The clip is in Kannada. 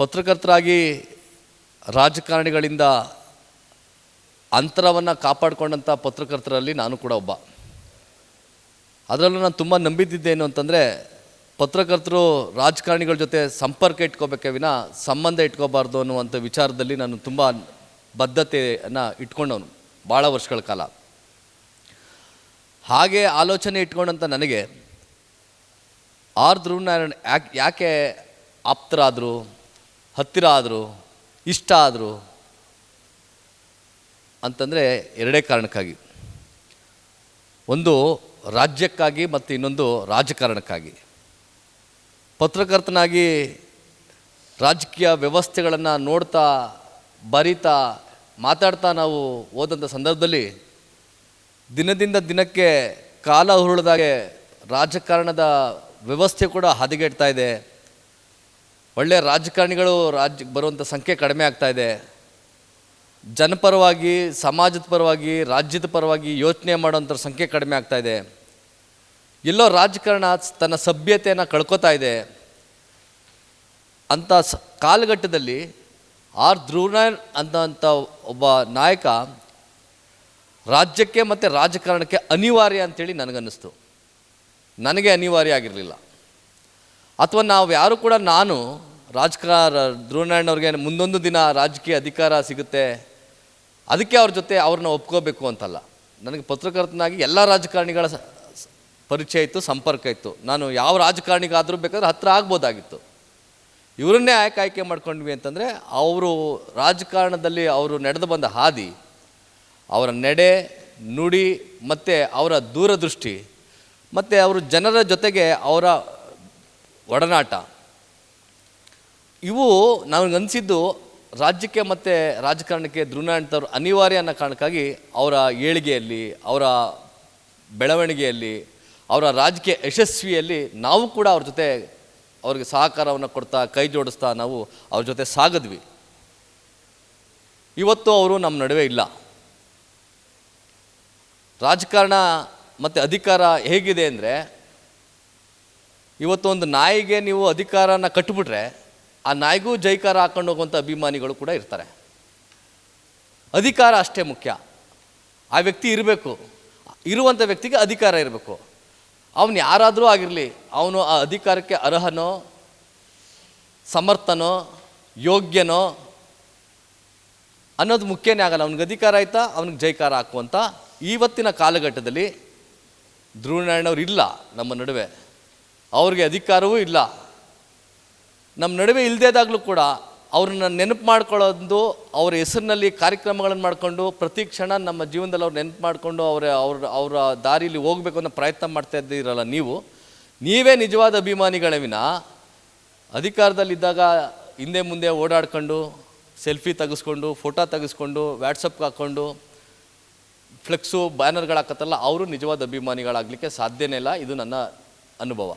ಪತ್ರಕರ್ತರಾಗಿ ರಾಜಕಾರಣಿಗಳಿಂದ ಅಂತರವನ್ನು ಕಾಪಾಡಿಕೊಂಡಂಥ ಪತ್ರಕರ್ತರಲ್ಲಿ ನಾನು ಕೂಡ ಒಬ್ಬ. ಅದರಲ್ಲೂ ನಾನು ತುಂಬ ನಂಬಿದ್ದಿದ್ದೇನು ಅಂತಂದರೆ, ಪತ್ರಕರ್ತರು ರಾಜಕಾರಣಿಗಳ ಜೊತೆ ಸಂಪರ್ಕ ಇಟ್ಕೋಬೇಕೆ ವಿನ ಸಂಬಂಧ ಇಟ್ಕೋಬಾರ್ದು ಅನ್ನುವಂಥ ವಿಚಾರದಲ್ಲಿ ನಾನು ತುಂಬ ಬದ್ಧತೆಯನ್ನು ಇಟ್ಕೊಂಡವನು ಭಾಳ ವರ್ಷಗಳ ಕಾಲ. ಹಾಗೆ ಆಲೋಚನೆ ಇಟ್ಕೊಂಡಂಥ ನನಗೆ ಆರ್ ಧ್ರುವನಾರಾಯಣ್ ಯಾಕೆ ಯಾಕೆ ಆಪ್ತರಾದರು? ಹತ್ತಿರ ಆದರೂ, ಇಷ್ಟ ಆದರೂ ಅಂತಂದರೆ ಎರಡೇ ಕಾರಣಕ್ಕಾಗಿ. ಒಂದು ರಾಜ್ಯಕ್ಕಾಗಿ ಮತ್ತು ಇನ್ನೊಂದು ರಾಜಕಾರಣಕ್ಕಾಗಿ. ಪತ್ರಕರ್ತನಾಗಿ ರಾಜಕೀಯ ವ್ಯವಸ್ಥೆಗಳನ್ನು ನೋಡ್ತಾ, ಬರಿತಾ, ಮಾತಾಡ್ತಾ ನಾವು ಹೋದಂಥ ಸಂದರ್ಭದಲ್ಲಿ ದಿನದಿಂದ ದಿನಕ್ಕೆ ಕಾಲ ಹುರುಳಿದಾಗೆ ರಾಜಕಾರಣದ ವ್ಯವಸ್ಥೆ ಕೂಡ ಹದಗೆಡ್ತಾ ಇದೆ. ಒಳ್ಳೆಯ ರಾಜಕಾರಣಿಗಳು ರಾಜ್ಯಕ್ಕೆ ಬರುವಂಥ ಸಂಖ್ಯೆ ಕಡಿಮೆ ಆಗ್ತಾ ಇದೆ. ಜನಪರವಾಗಿ, ಸಮಾಜದ ಪರವಾಗಿ, ರಾಜ್ಯದ ಪರವಾಗಿ ಯೋಚನೆ ಮಾಡುವಂಥ ಸಂಖ್ಯೆ ಕಡಿಮೆ ಆಗ್ತಾ ಇದೆ. ಎಲ್ಲೋ ರಾಜಕಾರಣ ತನ್ನ ಸಭ್ಯತೆಯನ್ನು ಕಳ್ಕೊತಾ ಇದೆ. ಅಂಥ ಸ, ಕಾಲಘಟ್ಟದಲ್ಲಿ ಆರ್. ಧ್ರುವನಾರಾಯಣ್ ಅಂತ ಒಬ್ಬ ನಾಯಕ ರಾಜ್ಯಕ್ಕೆ ಮತ್ತು ರಾಜಕಾರಣಕ್ಕೆ ಅನಿವಾರ್ಯ ಅಂತೇಳಿ ನನಗನ್ನಿಸ್ತು. ನನಗೆ ಅನಿವಾರ್ಯ ಆಗಿರಲಿಲ್ಲ. ಅಥವಾ ನಾವು ಯಾರು ಕೂಡ ನಾನು ರಾಜಕಾರ ಧ್ರುವನಾರಾಯಣವ್ರಿಗೆ ಮುಂದೊಂದು ದಿನ ರಾಜಕೀಯ ಅಧಿಕಾರ ಸಿಗುತ್ತೆ. ಅದಕ್ಕೆ ಅವ್ರ ಜೊತೆ ಅವ್ರನ್ನ ಒಪ್ಕೋಬೇಕು ಅಂತಲ್ಲ. ನನಗೆ ಪತ್ರಕರ್ತನಾಗಿ ಎಲ್ಲ ರಾಜಕಾರಣಿಗಳ ಪರಿಚಯ ಇತ್ತು, ಸಂಪರ್ಕ ಇತ್ತು. ನಾನು ಯಾವ ರಾಜಕಾರಣಿಗಾದರೂ ಬೇಕಾದ್ರೆ ಹತ್ರ ಆಗ್ಬೋದಾಗಿತ್ತು. ಇವರನ್ನೇ ಆಯ್ಕೆ ಆಯ್ಕೆ ಮಾಡ್ಕೊಂಡ್ವಿ ಅಂತಂದರೆ, ಅವರು ರಾಜಕಾರಣದಲ್ಲಿ ಅವರು ನಡೆದು ಬಂದ ಹಾದಿ, ಅವರ ನಡೆ, ನುಡಿ, ಮತ್ತು ಅವರ ದೂರದೃಷ್ಟಿ, ಮತ್ತು ಅವರು ಜನರ ಜೊತೆಗೆ ಅವರ ಒಡನಾಟ ಇವು ನನಗನ್ಸಿದ್ದು ರಾಜ್ಯಕ್ಕೆ ಮತ್ತು ರಾಜಕಾರಣಕ್ಕೆ ಧ್ರುವನಾರಾಯಣದವರು ಅನಿವಾರ್ಯ ಅನ್ನೋ ಕಾರಣಕ್ಕಾಗಿ ಅವರ ಏಳಿಗೆಯಲ್ಲಿ, ಅವರ ಬೆಳವಣಿಗೆಯಲ್ಲಿ, ಅವರ ರಾಜಕೀಯ ಯಶಸ್ವಿಯಲ್ಲಿ ನಾವು ಕೂಡ ಅವ್ರ ಜೊತೆ ಅವ್ರಿಗೆ ಸಹಕಾರವನ್ನು ಕೊಡ್ತಾ, ಕೈ ಜೋಡಿಸ್ತಾ ನಾವು ಅವ್ರ ಜೊತೆ ಸಾಗಿದ್ವಿ. ಇವತ್ತು ಅವರು ನಮ್ಮ ನಡುವೆ ಇಲ್ಲ. ರಾಜಕಾರಣ ಮತ್ತು ಅಧಿಕಾರ ಹೇಗಿದೆ ಅಂದರೆ ಇವತ್ತು ಒಂದು ನಾಯಿಗೆ ನೀವು ಅಧಿಕಾರನ ಕಟ್ಟಿಬಿಟ್ರೆ ಆ ನಾಯಿಗೂ ಜೈಕಾರ ಹಾಕೊಂಡು ಹೋಗುವಂಥ ಅಭಿಮಾನಿಗಳು ಕೂಡ ಇರ್ತಾರೆ. ಅಧಿಕಾರ ಅಷ್ಟೇ ಮುಖ್ಯ. ಆ ವ್ಯಕ್ತಿ ಇರಬೇಕು. ಇರುವಂಥ ವ್ಯಕ್ತಿಗೆ ಅಧಿಕಾರ ಇರಬೇಕು. ಅವನು ಯಾರಾದರೂ ಆಗಿರಲಿ, ಅವನು ಆ ಅಧಿಕಾರಕ್ಕೆ ಅರ್ಹನೋ, ಸಮರ್ಥನೋ, ಯೋಗ್ಯನೋ ಅನ್ನೋದು ಮುಖ್ಯನೇ ಆಗಲ್ಲ. ಅವನಿಗೆ ಅಧಿಕಾರ ಆಯ್ತಾ, ಅವ್ನಿಗೆ ಜೈಕಾರ ಹಾಕುವಂಥ ಇವತ್ತಿನ ಕಾಲಘಟ್ಟದಲ್ಲಿ ಧ್ರುವನಾರಾಯಣವ್ರು ಇಲ್ಲ ನಮ್ಮ ನಡುವೆ. ಅವ್ರಿಗೆ ಅಧಿಕಾರವೂ ಇಲ್ಲ. ನಮ್ಮ ನಡುವೆ ಇಲ್ಲದೇದಾಗಲೂ ಕೂಡ ಅವ್ರನ್ನ ನೆನಪು ಮಾಡ್ಕೊಳ್ಳೋದು, ಅವರ ಹೆಸರಿನಲ್ಲಿ ಕಾರ್ಯಕ್ರಮಗಳನ್ನು ಮಾಡಿಕೊಂಡು ಪ್ರತಿ ಕ್ಷಣ ನಮ್ಮ ಜೀವನದಲ್ಲಿ ಅವ್ರು ನೆನಪು ಮಾಡಿಕೊಂಡು ಅವರ, ಅವ್ರ, ಅವರ ದಾರಿಯಲ್ಲಿ ಹೋಗಬೇಕು ಅನ್ನೋ ಪ್ರಯತ್ನ ಮಾಡ್ತಾ ಇದ್ದೀರಲ್ಲ ನೀವು, ನೀವೇ ನಿಜವಾದ ಅಭಿಮಾನಿಗಳೇ ವಿನ. ಅಧಿಕಾರದಲ್ಲಿದ್ದಾಗ ಹಿಂದೆ ಮುಂದೆ ಓಡಾಡ್ಕೊಂಡು, ಸೆಲ್ಫಿ ತೆಗೆಸ್ಕೊಂಡು, ಫೋಟೋ ತೆಗೆಸ್ಕೊಂಡು ವ್ಯಾಟ್ಸಪ್ಗೆ ಹಾಕ್ಕೊಂಡು, ಫ್ಲೆಕ್ಸು, ಬ್ಯಾನರ್ಗಳು ಹಾಕತ್ತಲ್ಲ, ಅವರು ನಿಜವಾದ ಅಭಿಮಾನಿಗಳಾಗಲಿಕ್ಕೆ ಸಾಧ್ಯನೇ ಇಲ್ಲ. ಇದು ನನ್ನ ಅನುಭವ.